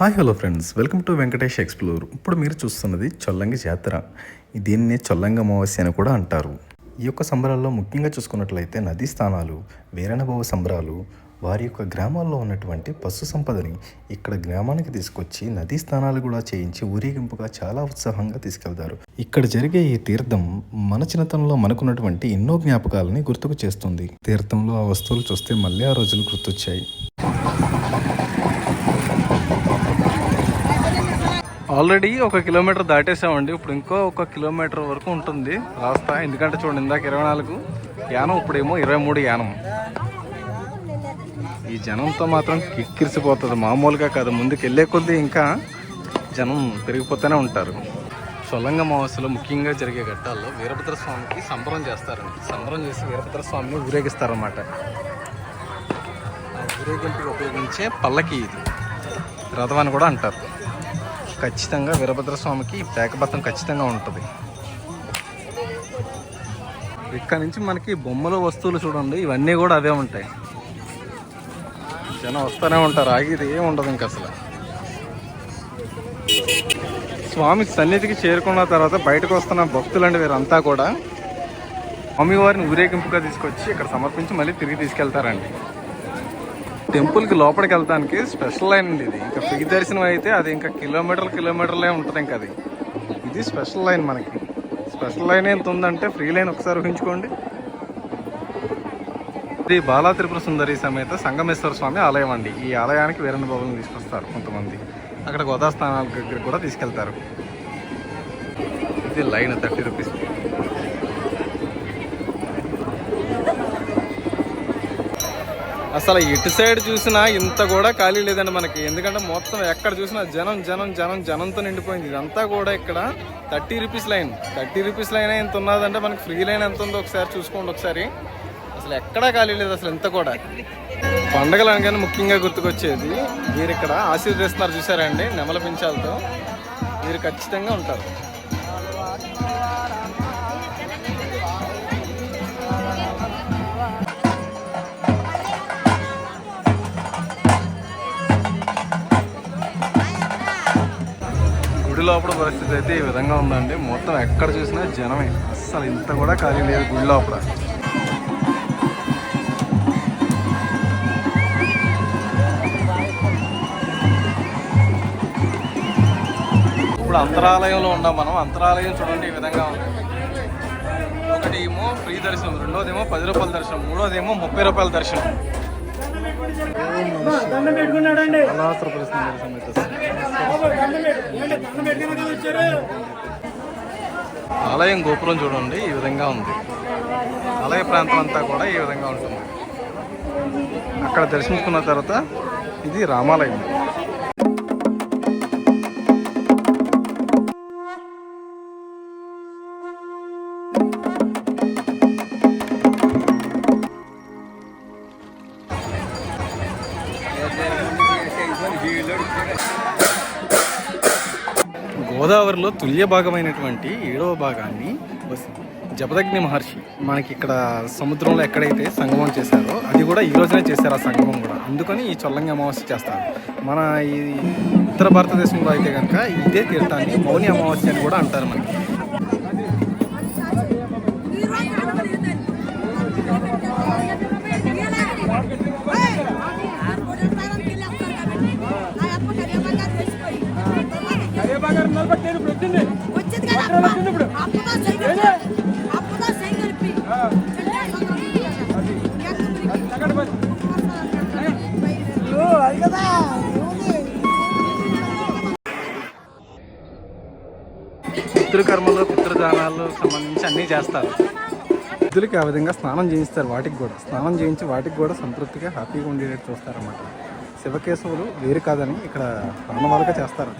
Hi hello friends. Welcome to Venkatesh explore. ఇప్పుడు మీరు చూస్తున్నది చొల్లంగి జాతర. దీన్నే చొల్లంగి అమావాస్య అని కూడా అంటారు. ఈ యొక్క సంబరాల్లో ముఖ్యంగా చూసుకున్నట్లయితే నదీ స్థానాలు వీరణభవ సంబరాలు వారి యొక్క గ్రామాల్లో ఉన్నటువంటి పశు సంపదని ఇక్కడ గ్రామానికి తీసుకొచ్చి నదీ స్నానాలు కూడా చేయించి ఊరేగింపుగా చాలా ఉత్సాహంగా తీసుకెళ్తారు. ఇక్కడ జరిగే ఈ తీర్థం మన చిన్నతనంలో మనకున్నటువంటి ఎన్నో జ్ఞాపకాలని గుర్తుకు చేస్తుంది. తీర్థంలో ఆ వస్తువులు చూస్తే మళ్ళీ ఆ రోజులు గుర్తొచ్చాయి. ఆల్రెడీ ఒక కిలోమీటర్ దాటేసామండి. ఇప్పుడు ఇంకో ఒక కిలోమీటర్ వరకు ఉంటుంది. రాస్తా. ఎందుకంటే చూడండి ఇందాక ఇరవై నాలుగు యానం ఇప్పుడేమో ఇరవై మూడు యానం. ఈ జనంతో మాత్రం కిక్కిరిసిపోతుంది. మామూలుగా కాదు. ముందుకు వెళ్ళే కొద్దీ ఇంకా జనం పెరిగిపోతూనే ఉంటారు. సొలంగ అమావాస్యలో ముఖ్యంగా జరిగే ఘట్టాల్లో వీరభద్ర స్వామికి సంబరం చేస్తారండి. సంబరం చేసి వీరభద్ర స్వామిని ఊరేగిస్తారన్నమాట. ఆ ఊరేగింపుకి ఉపయోగించే పల్లకి ఇది. రథం అని కూడా అంటారు. ఖచ్చితంగా వీరభద్ర స్వామికి పేకబత్తం ఖచ్చితంగా ఉంటుంది. ఇక్కడ నుంచి మనకి బొమ్మలు వస్తువులు చూడండి ఇవన్నీ కూడా అవే ఉంటాయి. జనం వస్తూనే ఉంటారు ఆగిది ఏం ఉండదు ఇంక అసలు. స్వామి సన్నిధికి చేరుకున్న తర్వాత బయటకు వస్తున్న భక్తులండి వీరంతా కూడా స్వామివారిని ఊరేగింపుగా తీసుకొచ్చి ఇక్కడ సమర్పించి మళ్ళీ తిరిగి తీసుకెళ్తారండి. టెంపుల్కి లోపలికి వెళ్తానికి స్పెషల్ లైన్ అండి ఇది. ఇంకా ఫ్రీ దర్శనం అయితే అది ఇంకా కిలోమీటర్ కిలోమీటర్లే ఉంటుంది ఇంకా అది. ఇది స్పెషల్ లైన్ మనకి. స్పెషల్ లైన్ ఎంత ఉందంటే ఫ్రీ లైన్ ఒకసారి ఊహించుకోండి. ఇది బాలా త్రిపుర సుందరి సమేత సంగమేశ్వర స్వామి ఆలయం అండి. ఈ ఆలయానికి వీరన్న బాబుని తీసుకొస్తారు కొంతమంది. అక్కడ గోదా స్థానాల దగ్గర కూడా తీసుకెళ్తారు. ఇది లైన్ థర్టీ రూపీస్. అసలు ఎటు సైడ్ చూసినా ఇంత కూడా ఖాళీ లేదండి మనకి. ఎందుకంటే మొత్తం ఎక్కడ చూసినా జనం జనం జనం జనంతో నిండిపోయింది. ఇదంతా కూడా ఇక్కడ thirty rupees line. Thirty rupees line ఎంత ఉన్నదంటే మనకి ఫ్రీ లైన్ ఎంత ఉందో ఒకసారి చూసుకోండి ఒకసారి. అసలు ఎక్కడా ఖాళీ లేదు అసలు ఎంత కూడా. పండగలు అనగానే ముఖ్యంగా గుర్తుకొచ్చేది మీరు ఇక్కడ ఆశీర్వదిస్తున్నారు చూసారండి నెమల పించాలతో మీరు ఖచ్చితంగా ఉంటారు. లోపల పరిస్థితి అయితే ఈ విధంగా ఉందండి. మొత్తం ఎక్కడ చూసినా జనమే. అస్సలు ఇంత కూడా ఖాళీ లేదు గుడి లోపల ఇప్పుడు అంతరాలయంలో ఉన్నాం మనం. అంతరాలయం చూడండి ఈ విధంగా ఉంది. ఒకటి ఏమో ఫ్రీ దర్శనం రెండోదేమో పది రూపాయల దర్శనం మూడోదేమో ముప్పై రూపాయల దర్శనం. అనాథ ప్రశ్న ఆలయం గోపురం చూడండి ఈ విధంగా ఉంది. ఆలయ ప్రాంతం అంతా కూడా ఈ విధంగా ఉంటుంది. అక్కడ దర్శించుకున్న తర్వాత ఇది రామాలయం. గోదావరిలో తుల్య భాగమైనటువంటి ఏడవ భాగాన్ని జపదగ్ని మహర్షి మనకి ఇక్కడ సముద్రంలో ఎక్కడైతే సంగమం చేశారో అది కూడా ఈ రోజునే చేశారు ఆ సంగమం కూడా. అందుకని ఈ చొల్లంగి అమావాస్య చేస్తారు. మన ఈ ఉత్తర భారతదేశంలో అయితే కనుక ఇదే తీర్థాన్ని మౌని అమావాస్య అని కూడా అంటారు మనకి. పితృకర్మలు పితృదానాలు సంబంధించి అన్నీ చేస్తారు. వృద్ధులకి ఆ విధంగా స్నానం చేయిస్తారు వాటికి కూడా. స్నానం చేయించి వాటికి కూడా సంతృప్తిగా హ్యాపీగా ఉండేటట్టు చూస్తారన్నమాట. శివకేశవులు వేరు కాదని ఇక్కడ ప్రాణవాలుగా చేస్తారు.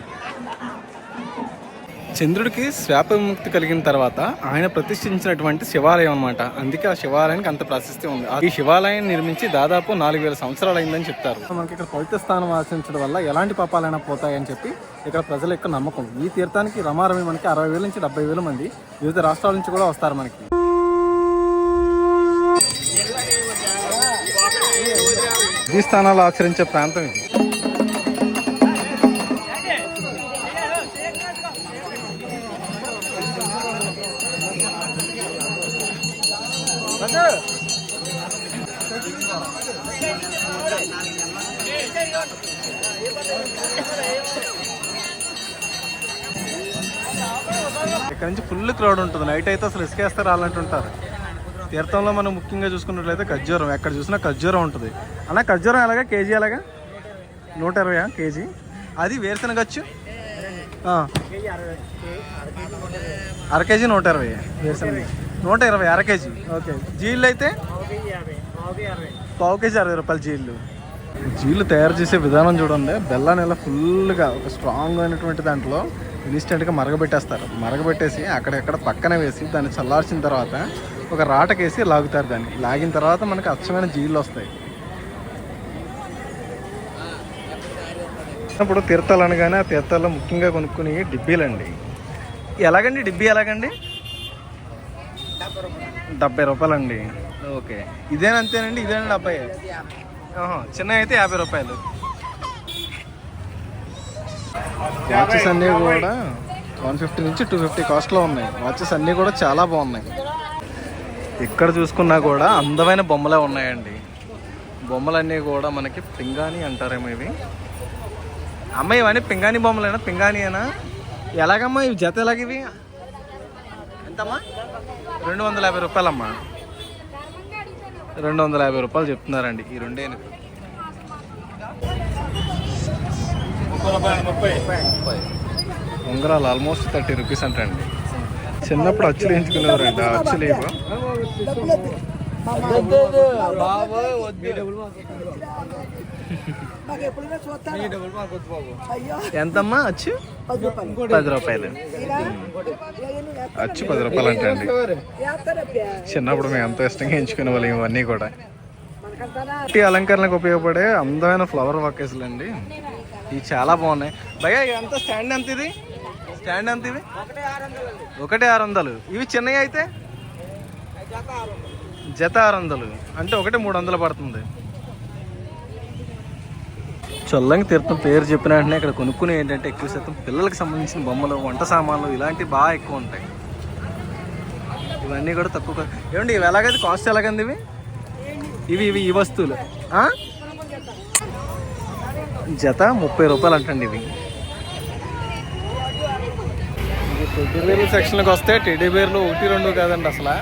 చంద్రుడికి శాప విముక్తి కలిగిన తర్వాత ఆయన ప్రతిష్ఠించినటువంటి శివాలయం అన్నమాట. అందుకే ఆ శివాలయానికి అంత ప్రశస్తి ఉంది. ఈ శివాలయం నిర్మించి దాదాపు నాలుగు వేల సంవత్సరాలు అయిందని చెప్తారు. మనకి ఇక్కడ పవిత్ర స్థానం ఆచరించడం వల్ల ఎలాంటి పాపాలైనా పోతాయని చెప్పి ఇక్కడ ప్రజల యొక్క నమ్మకం. ఈ తీర్థానికి రమారమి మనకి అరవై వేల నుంచి డెబ్బై వేల మంది వివిధ రాష్ట్రాల నుంచి కూడా వస్తారు మనకి. ఈ స్థానాలు ఆచరించే ప్రాంతం ఇది. ఇక్కడ నుంచి ఫుల్ క్రౌడ్ ఉంటుంది. నైట్ అయితే అసలు ఇసుకేస్తారు ఉంటారు. తీర్థంలో మనం ముఖ్యంగా చూసుకున్నట్లయితే ఖర్జూరం. ఎక్కడ చూసినా ఖర్జూరం ఉంటుంది. అలా ఖర్జూరం ఎలాగా? కేజీ ఎలాగా? నూట ఇరవై కేజీ? అది వేరుశనగచ్చు అర కేజీ నూట ఇరవై వేరుశనగ. నూట ఇరవై అర కేజీ. ఓకే. జీళ్ళు అయితే పావు కేజీ అరవై రూపాయలు జీళ్ళు. జీళ్ళు తయారు చేసే విధానం చూడండి. బెల్లాన్ని ఇలా ఫుల్గా ఒక స్ట్రాంగ్ అయినటువంటి దాంట్లో ఇన్స్టెంట్గా మరగబెట్టేస్తారు. మరగబెట్టేసి అక్కడెక్కడ పక్కన వేసి దాన్ని చల్లార్చిన తర్వాత ఒక రాటకేసి లాగుతారు దాన్ని. లాగిన తర్వాత మనకి అచ్చమైన జీళ్ళు వస్తాయి. ఇప్పుడు తీర్థాలు అనగానే ఆ తీర్థాల్లో ముఖ్యంగా కొనుక్కుని డిబ్బీలండి. ఎలాగండి? డిబ్బీ ఎలాగండి? డెబ్బై రూపాయలండి. ఓకే. ఇదేనా అంతేనండి ఇదేనా డెబ్బై. ఆహా, చిన్న అయితే యాభై రూపాయలు. వాచెస్ అన్నీ కూడా వన్ ఫిఫ్టీ నుంచి టూ ఫిఫ్టీ కాస్ట్లో ఉన్నాయి. వాచెస్ అన్నీ కూడా చాలా బాగున్నాయి. ఎక్కడ చూసుకున్నా కూడా అందమైన బొమ్మలే ఉన్నాయండి. బొమ్మలన్నీ కూడా మనకి పింగాణి అంటారేమో ఇవి. అమ్మ ఇవన్నీ పింగాణి బొమ్మలేనా? పింగాణియేనా ఎలాగమ్మా ఇవి జత ఎలాగ ఇవి? ఎంతమ్మా? రెండు వందల యాభై రూపాయలమ్మా. రెండు వందల యాభై రూపాయలు చెప్తున్నారండి ఈ రెండే ఉంగరాలు ఆల్మోస్ట్ థర్టీ రూపీస్ అంటండి. చిన్నప్పుడు అచ్చులు వేయించుకునేవారండి అచ్చులు ఇవ్వ ఎంతమ్మా అచ్చు? పది రూపాయలు. అచ్చు పది రూపాయలు అంటండి. వేస్తారబ్బే చిన్నప్పుడు మేము ఎంతో ఇష్టంగా ఎంచుకునే వాళ్ళం ఇవన్నీ కూడా. అలంకరణకు ఉపయోగపడే అందమైన ఫ్లవర్ వాకేసులు అండి. ఇవి చాలా బాగున్నాయి. భయ్యా ఇది ఎంత స్టాండ్ ఎంత ఇది? స్టాండ్ ఎంత ఇవి? ఒకటే ఆరు వందలు. ఇవి చిన్నవి అయితే? జత ఆరు వందలు. అంటే ఒకటి మూడు వందలు పడుతుంది. చల్లంగి తీర్థం పేరు చెప్పిన వెంటనే ఇక్కడ కొనుక్కునే ఏంటంటే ఎక్కువ శాతం పిల్లలకు సంబంధించిన బొమ్మలు వంట సామాన్లు ఇలాంటివి బాగా ఎక్కువ ఉంటాయి. ఇవన్నీ కూడా తక్కువ ఏమండి ఇవి ఎలాగైతే కాస్ట్ ఎలాగంది ఇవి? ఇవి ఇవి ఈ వస్తువులు. ఆ? జత ముప్పై రూపాయలు అంటండి ఇవి. టెడ్డీ బేర్ల సెక్షన్కి వస్తే టెడ్డీ బేర్లు ఒకటి రెండు కాదండి అసలు.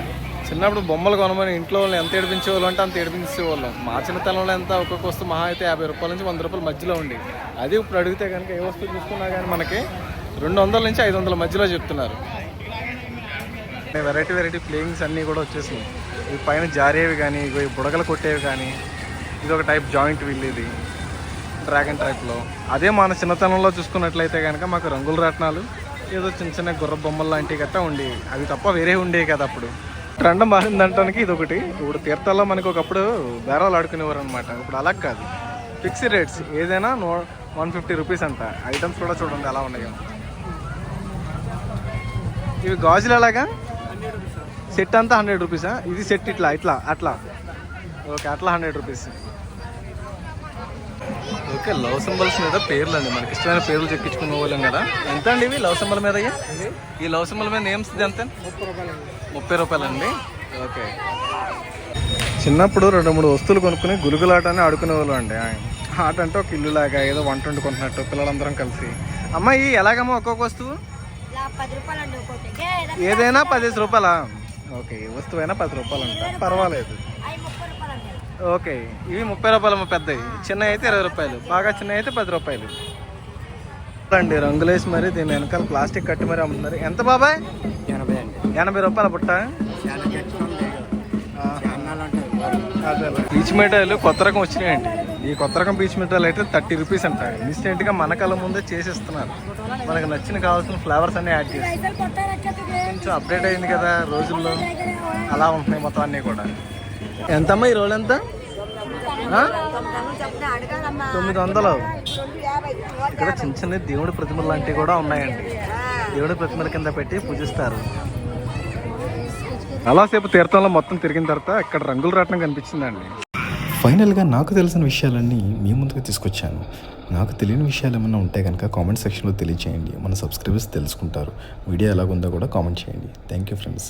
చిన్నప్పుడు బొమ్మలు కొనమని ఇంట్లో వాళ్ళు ఎంత ఏడిపించేవాళ్ళు అంటే అంత ఏడిపించేవాళ్ళం. మా చిన్నతనంలో ఎంత ఒక్కొక్క వస్తువు మహా అయితే యాభై రూపాయల నుంచి వంద రూపాయల మధ్యలో ఉండి. అది ఇప్పుడు అడిగితే కనుక ఏ వస్తువు చూసుకున్నా కానీ మనకి రెండు వందల నుంచి ఐదు వందల మధ్యలో చెప్తున్నారు. వెరైటీ వెరైటీ ప్లేయింగ్స్ అన్నీ కూడా వచ్చేసినాయి. ఇవి పైన జారేవి కానీ ఇవి బుడగలు కొట్టేవి కానీ ఇది ఒక టైప్ జాయింట్ వీల్ ఇది డ్రాగన్ టైప్లో అదే మన చిన్నతనంలో చూసుకున్నట్లయితే కనుక మాకు రంగుల రత్నాలు ఏదో చిన్న చిన్న గుర్ర బొమ్మలు లాంటివి గట్టా ఉండేవి. అవి తప్ప వేరే ఉండేవి కదా అప్పుడు. ట్రెండ్ మారిందంటానికి ఇది ఒకటి ఇప్పుడు తీర్థాల్లో మనకి ఒకప్పుడు బేరాలు ఆడుకునేవారు అనమాట ఇప్పుడు అలా కాదు. Fixed rates. ఏదైనా నో వన్ ఫిఫ్టీ రూపీస్ అంట. ఐటమ్స్ కూడా చూడండి ఎలా ఉన్నాయో. ఇవి గాజులు ఎలాగా? సెట్ అంతా హండ్రెడ్ రూపీసా? ఇది సెట్ ఇట్లా ఇట్లా అట్లా. ఓకే అట్లా hundred rupees. Okay love symbols మీద పేర్లు అండి మనకి ఇష్టమైన పేర్లు చెక్కించుకునే వాళ్ళం కదా. ఎంత అండి ఇవి? లవ్ సింబల్ మీద? ఈ లవ్ సింబల్ మీద నేమ్స్ ఎంత? ముప్పై రూపాయలు అండి ఓకే. చిన్నప్పుడు రెండు మూడు వస్తువులు కొనుక్కుని గులుగులాటని ఆడుకునే వాళ్ళం అండి ఆట అంటే ఒక ఇల్లు లాగా ఏదో వంట వండుకుంటున్నట్టు పిల్లలందరం కలిసి. అమ్మాయి ఎలాగమ్మా ఒక్కొక్క వస్తువు? ఏదైనా పదిహేను రూపాయలా? ఓకే ఏ వస్తువైనా పది రూపాయలు అంట పర్వాలేదు. ఓకే. ఇవి ముప్పై రూపాయలు పెద్దవి. చిన్న అయితే ఇరవై రూపాయలు. బాగా చిన్న అయితే పది రూపాయలు. అండి రంగులేసి మరి దీని వెనకాల ప్లాస్టిక్ కట్టి మరి అమ్ముతున్నారు. ఎంత బాబాయ్? ఎనభై అండి. ఎనభై రూపాయల బుట్ట? అదే. పీచ్ మిఠాయిలు కొత్త రకం వచ్చినాయండి. ఈ కొత్త రకం పీచ్ మిఠాయిలు అయితే థర్టీ రూపీస్ అంట. ఇన్స్టెంట్గా మన కళ్ళ ముందే చేసిస్తున్నారు. మనకు నచ్చిన కావాల్సిన ఫ్లేవర్స్ అన్ని యాడ్ చేసి. కొంచెం అప్డేట్ అయింది కదా రోజుల్లో. అలా ఉంటున్నాయి మొత్తం అన్నీ కూడా. ఎంతమ్మా ఈ రోజు ఎంత? తొమ్మిది వందలు ఇక్కడ చిన్న చిన్న దేవుడి ప్రతిమలు లాంటివి కూడా ఉన్నాయండి. దేవుడి ప్రతిమల కింద పెట్టి పూజిస్తారు. అలాసేపు తీర్థంలో మొత్తం తిరిగిన తర్వాత ఇక్కడ రంగుల రాట్నం కనిపించిందండి. ఫైనల్గా నాకు తెలిసిన విషయాలన్నీ మీ ముందుకు తీసుకొచ్చాను. నాకు తెలియని విషయాలు ఏమైనా ఉంటే కనుక కామెంట్ సెక్షన్లో తెలియచేయండి. మన సబ్స్క్రైబర్స్ తెలుసుకుంటారు. వీడియో ఎలాగుందో కూడా కామెంట్ చేయండి. Thank you friends.